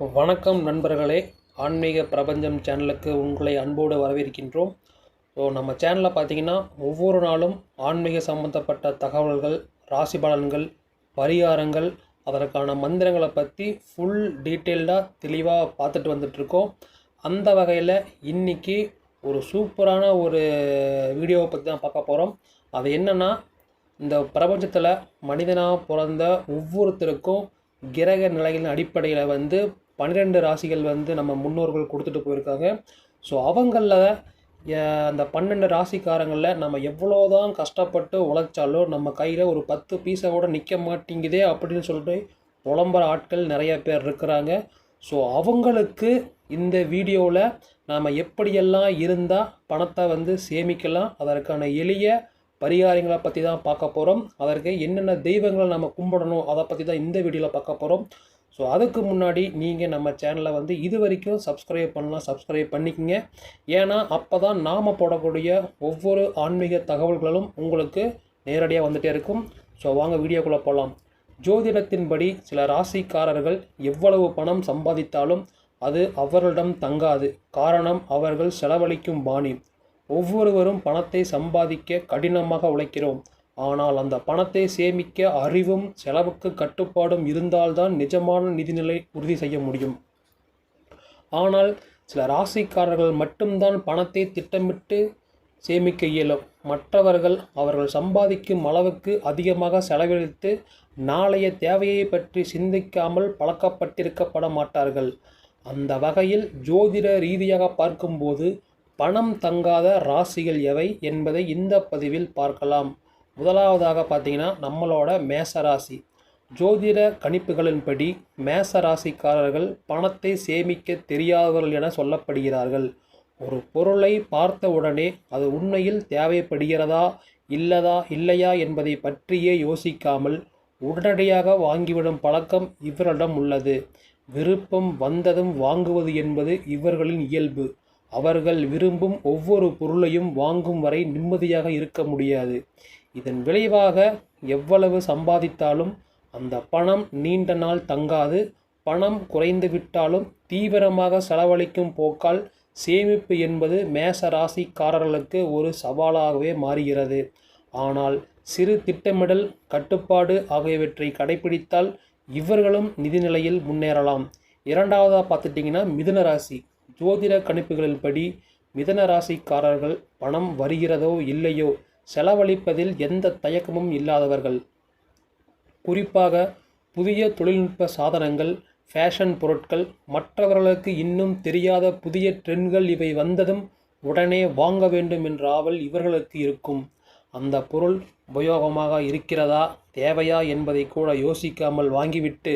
வணக்கம் நண்பர்களே. ஆன்மீக பிரபஞ்சம் சேனலுக்கு உங்களை அன்போடு வரவேற்கின்றோம். ஸோ நம்ம சேனலில் பார்த்தீங்கன்னா ஒவ்வொரு நாளும் ஆன்மீக சம்பந்தப்பட்ட தகவல்கள் ராசி பலன்கள் பரிகாரங்கள் அதற்கான மந்திரங்களை பற்றி ஃபுல் டீட்டெயில்டாக தெளிவாக பார்த்துட்டு வந்துட்ருக்கோம் அந்த வகையில் இன்றைக்கி ஒரு சூப்பரான ஒரு வீடியோவை பற்றி தான் பார்க்க போகிறோம் அது என்னென்னா இந்த பிரபஞ்சத்தில் மனிதனாக பிறந்த ஒவ்வொருத்தருக்கும் கிரக நிலைகளின் அடிப்படையில் வந்து பன்னிரெண்டு ராசிகள் வந்து நம்ம முன்னோர்கள் கொடுத்துட்டு போயிருக்காங்க. ஸோ அவங்களில் அந்த பன்னெண்டு ராசிக்காரங்களில் நம்ம எவ்வளோ தான் கஷ்டப்பட்டு உழைச்சாலும் நம்ம கையில் ஒரு பத்து பீஸை கூட நிற்க மாட்டேங்குதே அப்படின்னு சொல்லிட்டு புலம்புற ஆட்கள் நிறைய பேர் இருக்கிறாங்க. ஸோ அவங்களுக்கு இந்த வீடியோவில் நாம் எப்படியெல்லாம் இருந்தால் பணத்தை வந்து சேமிக்கலாம் அதற்கான எளிய பரிகாரங்களை பற்றி தான் பார்க்க போகிறோம் அதற்கு என்னென்ன தெய்வங்களை நம்ம கும்பிடணும் அதை பற்றி தான் இந்த வீடியோவில் பார்க்க போகிறோம் ஸோ அதுக்கு முன்னாடி நீங்கள் நம்ம சேனலை வந்து இது வரைக்கும் சப்ஸ்கிரைப் பண்ணலாம் சப்ஸ்கிரைப் பண்ணிக்கங்க. ஏன்னா அப்போ தான் நாம் போடக்கூடிய ஒவ்வொரு ஆன்மீக தகவல்களும் உங்களுக்கு நேரடியாக வந்துகிட்டே இருக்கும். ஸோ வாங்க வீடியோக்குள்ளே போகலாம் ஜோதிடத்தின்படி சில ராசிக்காரர்கள் எவ்வளவு பணம் சம்பாதித்தாலும் அது அவர்களிடம் தங்காது. காரணம் அவர்கள் செலவழிக்கும் பாணி. ஒவ்வொருவரும் பணத்தை சம்பாதிக்க கடினமாக உழைக்கிறோம். ஆனால் அந்த பணத்தை சேமிக்க அறிவும் செலவுக்கு கட்டுப்பாடும் இருந்தால்தான் நிஜமான நிதிநிலை உறுதி செய்ய முடியும். ஆனால் சில ராசிக்காரர்கள் மட்டும்தான் பணத்தை திட்டமிட்டு சேமிக்க இயலும். மற்றவர்கள் அவர்கள் சம்பாதிக்கும் அளவுக்கு அதிகமாக செலவழித்து நாளைய தேவையை பற்றி சிந்திக்காமல் பழக்கப்பட்டிருக்கப்பட மாட்டார்கள். அந்த வகையில் ஜோதிட ரீதியாக பார்க்கும்போது பணம் தங்காத ராசிகள் எவை என்பதை இந்த பதிவில் பார்க்கலாம். முதலாவதாக பார்த்தீங்கன்னா நம்மளோட மேச ராசி ஜோதிட கணிப்புகளின்படி மேச ராசிக்காரர்கள் பணத்தை சேமிக்க தெரியாதவர்கள் என சொல்லப்படுகிறார்கள். ஒரு பொருளை பார்த்த உடனே அது உண்மையில் தேவைப்படுகிறதா இல்லதா இல்லையா என்பதை பற்றியே யோசிக்காமல் உடனடியாக வாங்கிவிடும் பழக்கம் இவரிடம் உள்ளது. விருப்பம் வந்ததும் வாங்குவது என்பது இவர்களின் இயல்பு. அவர்கள் விரும்பும் ஒவ்வொரு பொருளையும் வாங்கும் வரை நிம்மதியாக இருக்க முடியாது. இதன் விளைவாக எவ்வளவு சம்பாதித்தாலும் அந்த பணம் நீண்ட நாள் தங்காது. பணம் குறைந்துவிட்டாலும் தீவிரமாக செலவழிக்கும் போக்கால் சேமிப்பு என்பது மேச ராசிக்காரர்களுக்கு ஒரு சவாலாகவே மாறுகிறது. ஆனால் சிறு திட்டமிடல் கட்டுப்பாடு ஆகியவற்றை கடைபிடித்தால் இவர்களும் நிதிநிலையில் முன்னேறலாம். இரண்டாவதாக பார்த்துட்டிங்கன்னா மிதுன ராசி. ஜோதிட கணிப்புகளின்படி மிதன ராசிக்காரர்கள் பணம் வருகிறதோ இல்லையோ செலவழிப்பதில் எந்த தயக்கமும் இல்லாதவர்கள். குறிப்பாக புதிய தொழில்நுட்ப சாதனங்கள் ஃபேஷன் பொருட்கள் மற்றவர்களுக்கு இன்னும் தெரியாத புதிய ட்ரெண்ட்கள் இவை வந்ததும் உடனே வாங்க வேண்டும் என்ற ஆவல் இவர்களுக்கு இருக்கும். அந்த பொருள் உபயோகமாக இருக்கிறதா தேவையா என்பதை கூட யோசிக்காமல் வாங்கிவிட்டு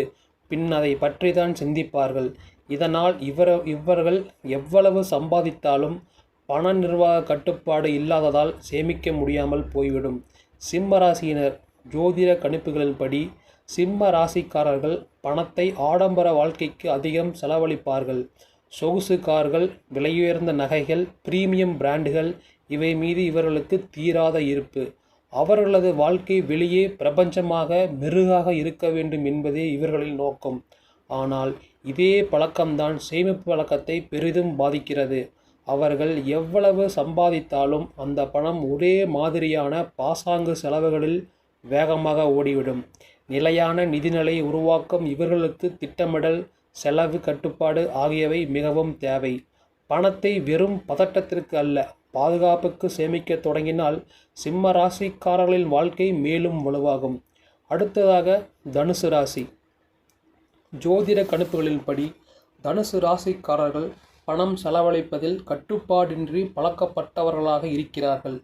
பின் அதை பற்றி தான் சிந்திப்பார்கள். இதனால் இவர இவர்கள் எவ்வளவு சம்பாதித்தாலும் பண நிர்வாக கட்டுப்பாடு இல்லாததால் சேமிக்க முடியாமல் போய்விடும். சிம்ம ராசியினர் ஜோதிட கணிப்புகளின்படி சிம்ம ராசிக்காரர்கள் பணத்தை ஆடம்பர வாழ்க்கைக்கு அதிகம் செலவழிப்பார்கள். சொகுசு கார்கள் விலையுயர்ந்த நகைகள் பிரீமியம் பிராண்டுகள் இவை மீது இவர்களுக்கு தீராத இருப்பு. அவர்களது வாழ்க்கை வெளியே பிரபஞ்சமாக மெருகாக இருக்க வேண்டும் என்பதே இவர்களின் நோக்கம். ஆனால் இதே பழக்கம்தான் சேமிப்பு பழக்கத்தை பெரிதும் பாதிக்கிறது. அவர்கள் எவ்வளவு சம்பாதித்தாலும் அந்த பணம் ஒரே மாதிரியான பாசாங்கு செலவுகளில் வேகமாக ஓடிவிடும். நிலையான நிதிநிலை உருவாக்கம் இவர்களுக்கு திட்டமிடல் செலவு கட்டுப்பாடு ஆகியவை மிகவும் தேவை. பணத்தை வெறும் பதட்டத்திற்கு அல்ல பாதுகாப்புக்கு சேமிக்க தொடங்கினால் சிம்ம ராசிக்காரர்களின் வாழ்க்கை மேலும் வலுவாகும். அடுத்ததாக தனுசு ராசி. ஜோதிட கணிப்புகளின்படி தனுசு ராசிக்காரர்கள் பணம் செலவழிப்பதில் கட்டுப்பாடின்றி பழக்கப்பட்டவர்களாக இருக்கிறார்கள்.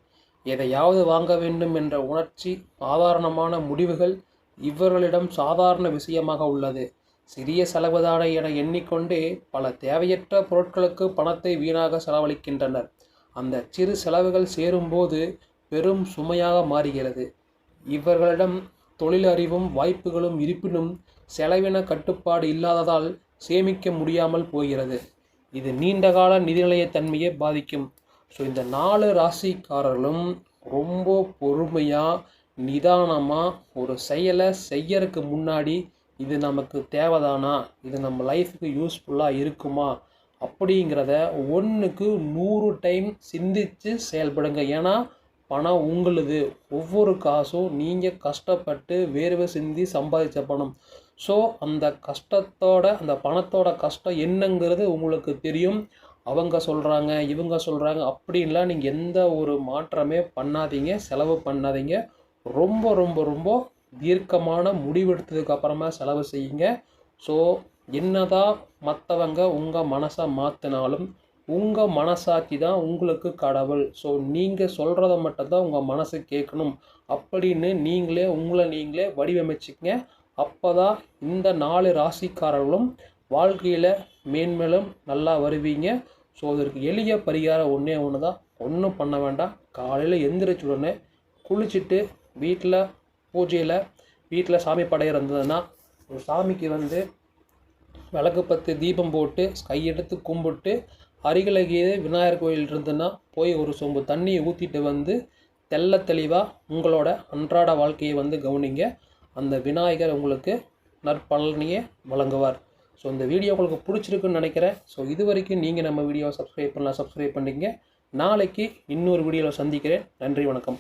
எதையாவது வாங்க வேண்டும் என்ற உணர்ச்சி சாதாரணமான முடிவுகள் இவர்களிடம் சாதாரண விஷயமாக உள்ளது. சிறிய செலவுதானே என எண்ணிக்கொண்டே பல தேவையற்ற பொருட்களுக்கு பணத்தை வீணாக செலவழிக்கின்றனர். அந்த சிறு செலவுகள் சேரும்போது பெரும் சுமையாக மாறுகிறது. இவர்களிடம் தொழிலறிவும் வாய்ப்புகளும் இருப்பினும் செலவின கட்டுப்பாடு இல்லாததால் சேமிக்க முடியாமல் போகிறது. இது நீண்டகால நிதிநிலையத்தன்மையை பாதிக்கும். ஸோ இந்த நாலு ராசிக்காரர்களும் ரொம்ப பொறுமையாக நிதானமாக ஒரு செயலை செய்யறதுக்கு முன்னாடி இது நமக்கு தேவைதானா? இது நம்ம லைஃபுக்கு யூஸ்ஃபுல்லாக இருக்குமா? அப்படிங்கிறத ஒன்றுக்கு நூறு டைம் சிந்தித்து செயல்படுங்க. ஏன்னா பணம் உங்களுது. ஒவ்வொரு காசும் நீங்கள் கஷ்டப்பட்டு வேர்வை சிந்தி சம்பாதிச்ச பணம். ஸோ அந்த கஷ்டத்தோட அந்த பணத்தோட கஷ்டம் என்னங்கிறது உங்களுக்கு தெரியும். அவங்க சொல்கிறாங்க இவங்க சொல்கிறாங்க அப்படின்லாம் நீங்கள் எந்த ஒரு மாற்றமே பண்ணாதீங்க செலவு பண்ணாதீங்க. ரொம்ப ரொம்ப ரொம்ப தீர்க்கமான முடிவெடுத்ததுக்கு அப்புறமா செலவு செய்யுங்க. ஸோ என்னதான் மற்றவங்க உங்கள் மனசை மாற்றினாலும் உங்கள் மனசாட்சி தான் உங்களுக்கு கடவுள். ஸோ நீங்கள் சொல்கிறத மட்டும்தான் உங்கள் மனசு கேட்கணும். அப்படின்னு நீங்களே உங்களை நீங்களே வடிவமைச்சிக்கங்க. அப்போ தான் இந்த நாலு ராசிக்காரர்களும் வாழ்க்கையில் மேன்மேலும் நல்லா வருவீங்க. ஸோ அதற்கு எளிய பரிகாரம் ஒன்றே ஒன்று தான் ஒன்றும் பண்ண வேண்டாம். காலையில் எந்திரிச்ச உடனே குளிச்சுட்டு வீட்டில் பூஜையில் வீட்டில் சாமி படையர் இருந்ததுன்னா ஒரு சாமிக்கு வந்து விளக்கு பத்து தீபம் போட்டு கையெடுத்து கும்பிட்டு அருகிலகியே விநாயகர் கோயில் இருந்துன்னா போய் ஒரு சொம்பு தண்ணியை ஊற்றிட்டு வந்து தெள்ள தெளிவாக உங்களோட அன்றாட வாழ்க்கையை வந்து கவனிங்க. அந்த விநாயகர் உங்களுக்கு நற்பலனையே வழங்குவார். ஸோ இந்த வீடியோ உங்களுக்கு பிடிச்சிருக்குன்னு நினைக்கிறேன். ஸோ இது வரைக்கும் நீங்கள் நம்ம வீடியோவை சப்ஸ்கிரைப் பண்ணலாம் சப்ஸ்கிரைப் பண்ணிங்க நாளைக்கு இன்னொரு வீடியோவில் சந்திக்கிறேன். நன்றி வணக்கம்.